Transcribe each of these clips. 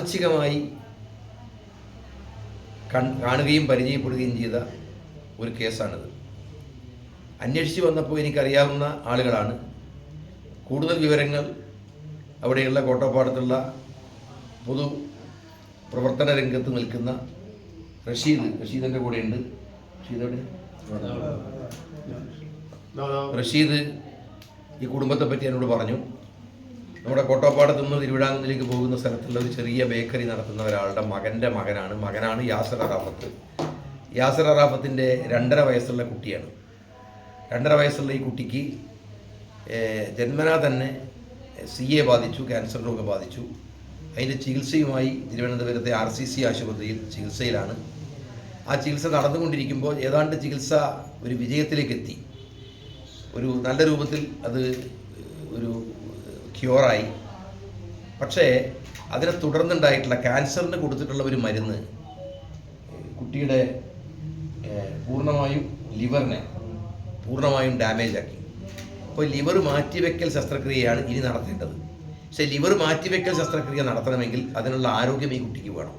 യാദൃച്ഛികമായി കാണുകയും പരിചയപ്പെടുകയും ചെയ്ത ഒരു കേസാണിത്. അന്വേഷിച്ച് വന്നപ്പോൾ എനിക്കറിയാവുന്ന ആളുകളാണ്. കൂടുതൽ വിവരങ്ങൾ അവിടെയുള്ള കോട്ടപ്പാടത്തുള്ള പൊതു പ്രവർത്തന രംഗത്ത് നിൽക്കുന്ന റഷീദ് റഷീദിന്റെ കൂടെയുണ്ട്. റഷീദ് എവിടെ? റഷീദ് ഈ കുടുംബത്തെ പറ്റി എന്നോട് പറഞ്ഞു. നമ്മുടെ കോട്ടോപ്പാടത്ത് നിന്ന് തിരുവിതാംകൂറിലേക്ക് പോകുന്ന സ്ഥലത്തുള്ള ഒരു ചെറിയ ബേക്കറി നടത്തുന്ന ഒരാളുടെ മകന്റെ മകനാണ്. മകനാണ് യാസർ അറാഫത്ത്. യാസർ അറാഫത്തിന്റെ രണ്ടര വയസ്സുള്ള കുട്ടിയാണ്. രണ്ടര വയസ്സുള്ള ഈ കുട്ടിക്ക് ജന്മനാ തന്നെ സി എ ബാധിച്ചു ക്യാൻസർ രോഗം ബാധിച്ചു. അതിന്റെ ചികിത്സയുമായി തിരുവനന്തപുരത്തെ ആർ സി സി ആശുപത്രിയിൽ ചികിത്സയിലാണ്. ആ ചികിത്സ നടന്നുകൊണ്ടിരിക്കുമ്പോൾ ഏതാണ്ട് ചികിത്സ ഒരു വിജയത്തിലേക്ക് എത്തി ഒരു നല്ല രൂപത്തിൽ അത് ഒരു ക്യൂറായി പക്ഷേ അതിനെ തുടർന്നുണ്ടായിട്ടുള്ള ക്യാൻസറിന് കൊടുത്തിട്ടുള്ള ഒരു മരുന്ന് കുട്ടിയുടെ പൂർണമായും ലിവറിനെ പൂർണമായും ഡാമേജ് ആക്കി അപ്പോൾ ലിവർ മാറ്റിവെക്കൽ ശസ്ത്രക്രിയയാണ് ഇനി നടത്തേണ്ടത്. പക്ഷേ ലിവർ മാറ്റിവെക്കൽ ശസ്ത്രക്രിയ നടത്തണമെങ്കിൽ അതിനുള്ള ആരോഗ്യം ഈ കുട്ടിക്ക് വേണം.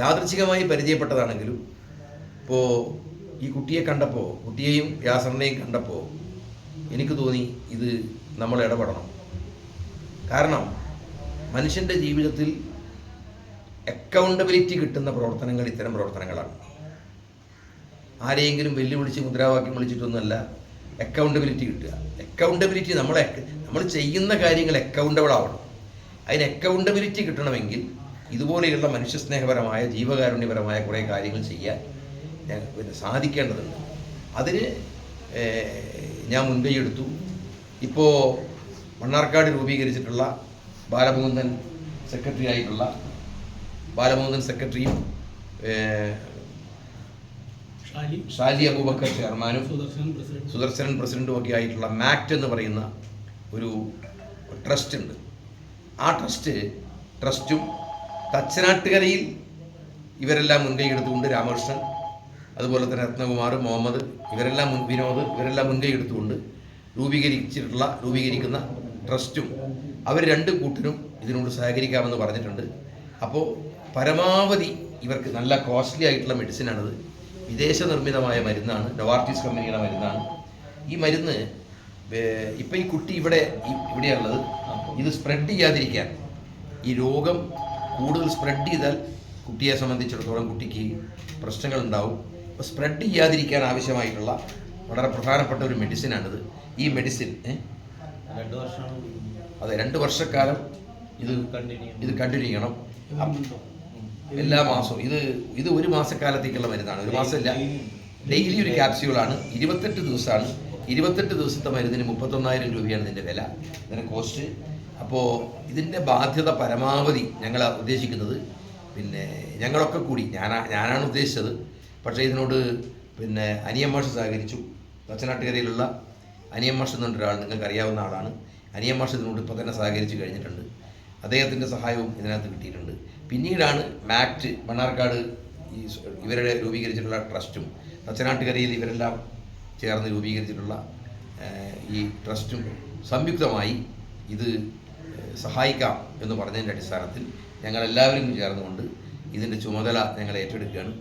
യാദൃച്ഛികമായി പരിചയപ്പെട്ടതാണെങ്കിലും ഇപ്പോൾ ഈ കുട്ടിയെ കണ്ടപ്പോൾ കുട്ടിയെയും യാസറിനെയും കണ്ടപ്പോൾ എനിക്ക് തോന്നി ഇത് നമ്മൾ ഇടപെടണം. കാരണം മനുഷ്യന്റെ ജീവിതത്തിൽ അക്കൗണ്ടബിലിറ്റി കിട്ടുന്ന പ്രവർത്തനങ്ങൾ ഇത്തരം പ്രവർത്തനങ്ങളാണ്. ആരെയെങ്കിലും വെല്ലുവിളിച്ച് മുദ്രാവാക്യം വിളിച്ചിട്ടൊന്നുമല്ല അക്കൗണ്ടബിലിറ്റി കിട്ടുക. അക്കൗണ്ടബിലിറ്റി നമ്മളെ നമ്മൾ ചെയ്യുന്ന കാര്യങ്ങൾ അക്കൗണ്ടബിൾ ആവണം. അതിന് അക്കൗണ്ടബിലിറ്റി കിട്ടണമെങ്കിൽ ഇതുപോലെയുള്ള മനുഷ്യസ്നേഹപരമായ ജീവകാരുണ്യപരമായ കുറേ കാര്യങ്ങൾ ചെയ്യാൻ ഞാൻ പിന്നെ സാധിക്കേണ്ടതുണ്ട്. അതിന് ഞാൻ ഞാൻ മുൻകൈയെടുത്തു ഇപ്പോൾ മണ്ണാർക്കാട് രൂപീകരിച്ചിട്ടുള്ള ബാലമുകുന്ദൻ സെക്രട്ടറി ആയിട്ടുള്ള ബാലമുകുന്ദൻ സെക്രട്ടറിയും ഷാലി അബൂബക്കർ ചെയർമാനും സുദർശനൻ പ്രസിഡന്റും. ഒക്കെ ആയിട്ടുള്ള മാക്റ്റ് എന്ന് പറയുന്ന ഒരു ട്രസ്റ്റ് ഉണ്ട്. ആ ട്രസ്റ്റ് ട്രസ്റ്റും തച്ചനാട്ടുകരയിൽ ഇവരെല്ലാം മുൻകൈ എടുത്തുകൊണ്ട് രാമകൃഷ്ണൻ അതുപോലെ തന്നെ രത്നകുമാർ മുഹമ്മദ് ഇവരെല്ലാം മുൻ വിനോദ് ഇവരെല്ലാം മുൻകൈ എടുത്തുകൊണ്ട് രൂപീകരിച്ചിട്ടുള്ള രൂപീകരിക്കുന്ന ട്രസ്റ്റും അവർ രണ്ട് കൂട്ടരും ഇതിനോട് സഹകരിക്കാമെന്ന് പറഞ്ഞിട്ടുണ്ട്. അപ്പോൾ പരമാവധി ഇവർക്ക് നല്ല കോസ്റ്റ്ലി ആയിട്ടുള്ള മെഡിസിനാണത് വിദേശ നിർമ്മിതമായ മരുന്നാണ് നൊവാർട്ടിസ് കമ്പനിയുടെ മരുന്നാണ്. ഈ മരുന്ന് ഇപ്പം ഈ കുട്ടി ഇവിടെ ഇവിടെയുള്ളത്. ഇത് സ്പ്രെഡ് ചെയ്യാതിരിക്കാൻ. ഈ രോഗം കൂടുതൽ സ്പ്രെഡ് ചെയ്താൽ കുട്ടിയെ സംബന്ധിച്ചിടത്തോളം കുട്ടിക്ക് പ്രശ്നങ്ങൾ ഉണ്ടാവും അപ്പോൾ സ്പ്രെഡ് ചെയ്യാതിരിക്കാൻ ആവശ്യമായിട്ടുള്ള വളരെ പ്രധാനപ്പെട്ട ഒരു മെഡിസിനാണിത് ഈ മെഡിസിൻ അതെ രണ്ട് വർഷക്കാലം ഇത് ഇത് കണ്ടിന്യൂ ചെയ്യണം എല്ലാ മാസവും. ഇത് ഇത് ഒരു മാസക്കാലത്തേക്കുള്ള മരുന്നാണ്. ഒരു മാസമല്ല ഡെയിലി ഒരു ക്യാപ്സ്യൂളാണ്. ഇരുപത്തെട്ട് ദിവസമാണ്. ഇരുപത്തെട്ട് ദിവസത്തെ മരുന്നിന് മുപ്പത്തൊന്നായിരം രൂപയാണ് ഇതിന്റെ വില. ഇതിന്റെ കോസ്റ്റ്. അപ്പോൾ ഇതിന്റെ ബാധ്യത പരമാവധി ഞങ്ങൾ ഉദ്ദേശിക്കുന്നത്. പിന്നെ ഞങ്ങളൊക്കെ കൂടി. ഞാനാ ഞാനാണ് ഉദ്ദേശിച്ചത്. പക്ഷേ ഇതിനോട് പിന്നെ അനിയമ്മാഷ് സഹകരിച്ചു. തച്ചനാട്ടുകരയിലുള്ള അനിയമ്മാഷ് എന്ന് പറഞ്ഞൊരാൾ നിങ്ങൾക്ക് അറിയാവുന്ന ആളാണ്. അനിയമ്മാഷ് ഇതിനോട് ഇപ്പോൾ തന്നെ സഹകരിച്ച് കഴിഞ്ഞിട്ടുണ്ട്. അദ്ദേഹത്തിന്റെ സഹായവും ഇതിനകത്ത് കിട്ടിയിട്ടുണ്ട്. പിന്നീടാണ് മാക്ട് മണ്ണാർക്കാട് ഈ ഇവരുടെ രൂപീകരിച്ചിട്ടുള്ള ട്രസ്റ്റും തച്ചനാട്ടുകരയിൽ ഇവരെല്ലാം ചേർന്ന് രൂപീകരിച്ചിട്ടുള്ള ഈ ട്രസ്റ്റും സംയുക്തമായി ഇത് സഹായിക്കാം എന്ന് പറഞ്ഞതിന്റെ അടിസ്ഥാനത്തിൽ ഞങ്ങളെല്ലാവരും ചേർന്നുകൊണ്ട് ഇതിന്റെ ചുമതല ഞങ്ങൾ ഏറ്റെടുക്കുകയാണ്.